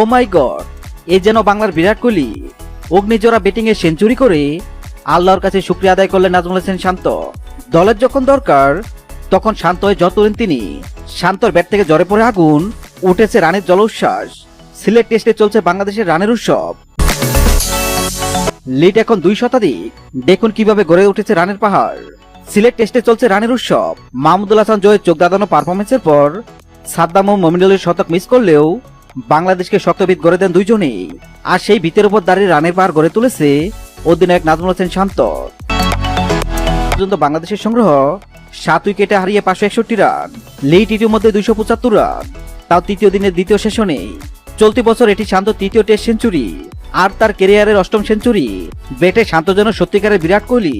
ও মাই god এ যেন বাংলার বিরাট কোহলি। অগ্নিজোড়া ব্যাটিং এ সেঞ্চুরি করে আল্লাহর কাছে শুক্রিয়া আদায় করলেন নাজমুল হোসেন শান্ত। দলের যখন দরকার, তখন শান্ত হয়ে যত তোলেন তিনি। শান্তর ব্যাট থেকে জ্বরে পড়ে আগুন, উঠেছে রানের জল উচ্ছ্বাস সিলেট টেস্টে চলছে বাংলাদেশের রানের উৎসব। লিড এখন দুই শতাধিক। দেখুন কীভাবে গড়ে উঠেছে রানের পাহাড়। সিলেট টেস্টে চলছে রানের উৎসব। মাহমুদুল হাসান জয়ের চোখ দাদানো পারফরমেন্সের পর সাদ্দাম ও মমিনুলের শতক মিস করলেও বাংলাদেশকে শক্তভিত গড়ে দেন দুইজনেই। আর সেই ভিতের উপর দাঁড়িয়ে রানের পাহাড় গড়ে তুলেছে অধিনায়ক নাজমুল হোসেন শান্ত। পর্যন্ত বাংলাদেশের সংগ্রহ সাত উইকেটে হারিয়ে পাঁচশো একষট্টি রান। লিড ইতিমধ্যে দুইশো পঁচাত্তর রান। তাও তৃতীয় দিনের দ্বিতীয় সেশনে চলতি বছর এটি শান্ত তৃতীয় টেস্ট সেঞ্চুরি। আর তার কেরিয়ারের অষ্টম সেঞ্চুরি। ব্যাটে শান্ত যেন সত্যিকারের বিরাট কোহলি।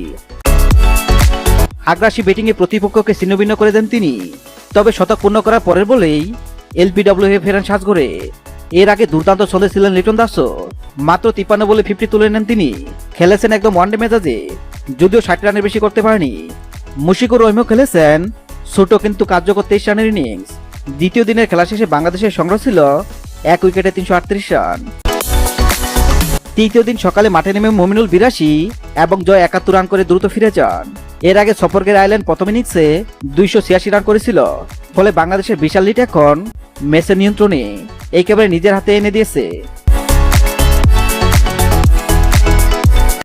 আগ্রাসী ব্যাটিংয়ে প্রতিপক্ষকে ছিন্নভিন্ন করে দেন তিনি। তবে শতক পূর্ণ করার পরের বলেই এলবিডব্লিউ এ ফেরান সাজগড়ে এর আগে দুর্দান্ত ছন্দে ছিলেন লিটন দাসও মাত্র তিপ্পান্ন বলে ফিফটি তুলে নেন তিনি। খেলেছেন একদম ওয়ানডে মেজাজে, যদিও ষাট রানের বেশি করতে পারেনি। মুশিকুর রহিমও খেলেছেন। ছোট কিন্তু কার্যকর তেইশ রানের ইনিংস দ্বিতীয় দিনের খেলা শেষে বাংলাদেশের সংগ্রহ ছিল এক উইকেটে তিনশো আটত্রিশ রান। তৃতীয় দিন সকালে মাঠে নেমে মমিনুল বিরাশি এবং জয় একাত্তর রান করে দ্রুত ফিরে যান। এর আগে সফরকের আইল্যান্ড প্রথম ইনিংসে দুইশো ছিয়াশি রান করেছিল। ফলে বাংলাদেশের বিশাল লিড এখন মেসের নিয়ন্ত্রণে একেবারে নিজের হাতে এনে দিয়েছে।